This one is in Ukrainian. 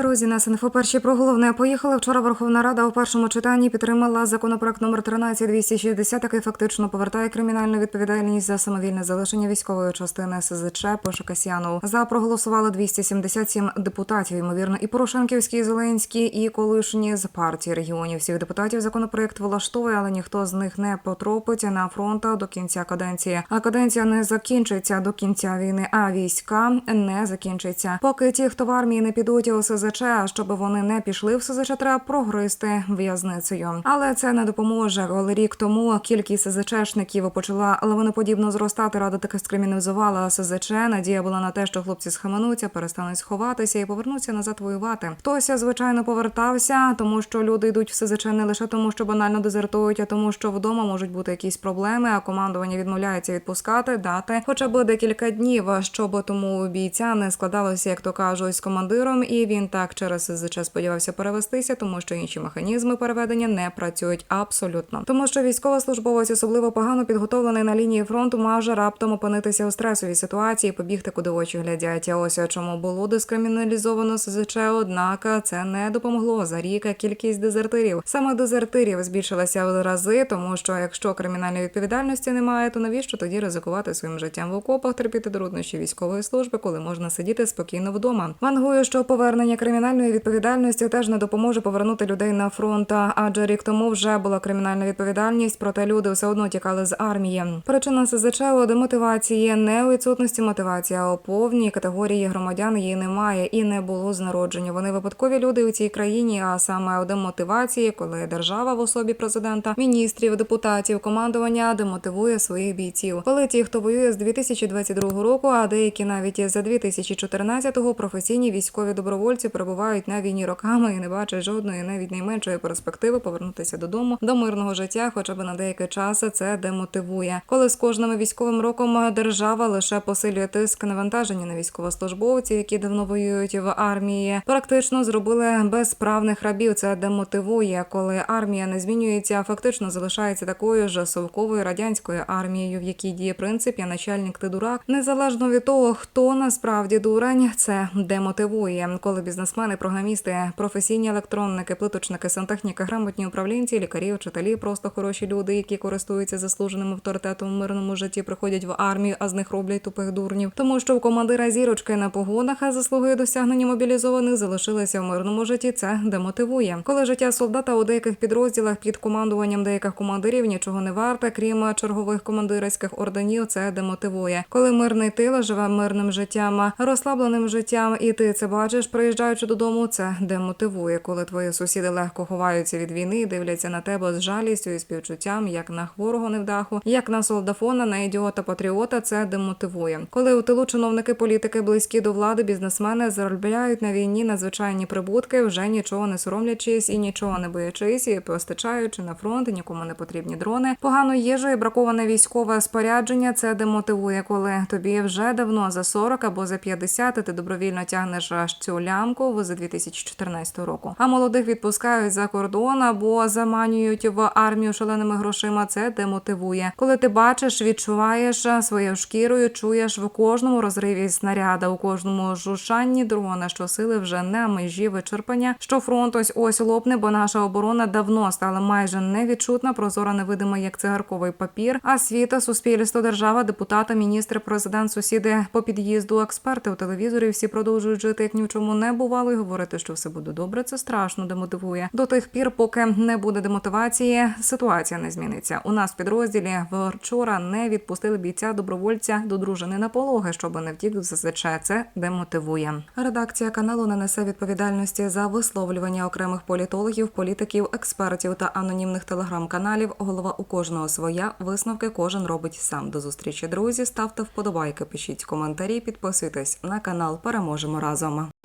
Друзі, нас інфо перші про головне поїхали. Вчора Верховна Рада у першому читанні підтримала законопроект номер 13260, який фактично повертає кримінальну відповідальність за самовільне залишення військової частини СЗЧ Пише Касьянов. За проголосували 277 депутатів. Ймовірно, і Порошенківські, і Зеленські, і колишні з партії регіонів. Всіх депутатів законопроект влаштовує, але ніхто з них не потропить на фронт до кінця каденції. А каденція не закінчиться до кінця війни. А війська не закінчиться. Поки ті, хто в армії не підуть у а щоб вони не пішли в СЗЧ, треба прогризти в'язницею. Але це не допоможе. Коли рік тому кількість СЗЧшників почала лавиноподібно зростати, рада таки скриміналізувала СЗЧ. Надія була на те, що хлопці схаменуться, перестануть сховатися і повернуться назад воювати. Хтось, звичайно, повертався, тому що люди йдуть в СЗЧ не лише тому, що банально дезертують, а тому, що вдома можуть бути якісь проблеми, а командування відмовляється відпускати, дати хоча б декілька днів, щоб тому бійця не складалося, як то кажуть, з командиром, і він так через СЗЧ сподівався перевестися, тому що інші механізми переведення не працюють абсолютно. Тому що військовослужбовець особливо погано підготовлений на лінії фронту, може раптом опинитися у стресовій ситуації, побігти куди очі глядять. А ось чому було дискриміналізовано СЗЧ, однак це не допомогло за рік кількість дезертирів. Саме дезертирів збільшилася в рази, тому що якщо кримінальної відповідальності немає, то навіщо тоді ризикувати своїм життям в окопах, терпіти труднощі військової служби, коли можна сидіти спокійно вдома? Вангую, що повернення кримінальної відповідальності теж не допоможе повернути людей на фронт, адже рік тому вже була кримінальна відповідальність, проте люди все одно тікали з армії. Причина СЗЧ у демотивації не у відсутності мотивації, а у повній категорії громадян її немає і не було з народження. Вони випадкові люди у цій країні, а саме у демотивації, коли держава в особі президента, міністрів, депутатів, командування демотивує своїх бійців. Коли ті, хто воює з 2022 року, а деякі навіть за 2014-го професійні військові добровольці перебувають на війні роками і не бачать жодної, навіть найменшої перспективи повернутися додому до мирного життя, хоча б на деякий час це демотивує. Коли з кожним військовим роком держава лише посилює тиск навантаження на військовослужбовців, які давно воюють в армії, практично зробили безправних рабів. Це демотивує, коли армія не змінюється, а фактично залишається такою ж совковою радянською армією, в якій діє принцип «я начальник, ти дурак, незалежно від того, хто насправді дурень, це демотивує. Коли бізнесмени, програмісти, професійні електронники, плиточники, сантехніки, грамотні управлінці, лікарі, вчителі, просто хороші люди, які користуються заслуженим авторитетом в мирному житті, приходять в армію, а з них роблять тупих дурнів. Тому що у командира зірочки на погонах, а заслуги досягнення мобілізованих залишилися в мирному житті. Це демотивує. Коли життя солдата у деяких підрозділах під командуванням деяких командирів нічого не варте, крім чергових командирських орденів, це демотивує. Коли мирний тил живе мирним життям, розслабленим життям, і ти це бачиш, приїжджаючи додому, це демотивує. Коли твої сусіди легко ховаються від війни, і дивляться на тебе з жалістю і співчуттям, як на хворого невдаху, як на солдафона, на ідіота патріота, це демотивує. Коли у тилу чиновники, політики близькі до влади, бізнесмени заробляють на війні надзвичайні прибутки, вже нічого не соромлячись і нічого не боячись, і постачаючи на фронт, нікому не потрібні дрони. Погано їжу і браковане військове спорядження. Це демотивує, коли тобі вже давно за 40 або за 50 ти добровільно тягнеш аж цю лямку з 2014 року. А молодих відпускають за кордон або заманюють в армію шаленими грошима. Це демотивує. Коли ти бачиш, відчуваєш своєю шкірою, чуєш в кожному розриві снаряда, у кожному жушанні дрона, що сили вже на межі вичерпання, що фронт ось ось лопне, бо наша оборона давно стала майже невідчутна, прозора, невидима, як цигарковий папір. А світа, суспільство, держава, депутати, міністри, президент, сусіди по під'їзду, експерти у телевізорі всі продовжують жити, як ні в чому не і говорити, що все буде добре. Це страшно демотивує. До тих пір, поки не буде демотивації, ситуація не зміниться. У нас в підрозділі вчора не відпустили бійця добровольця до дружини на пологи, щоб не втік в ЗСЧ. Це демотивує. Редакція каналу не несе відповідальності за висловлювання окремих політологів, політиків, експертів та анонімних телеграм-каналів. Голова у кожного своя висновки кожен робить сам. До зустрічі, друзі. Ставте вподобайки, пишіть коментарі, підписуйтесь на канал. Переможемо разом.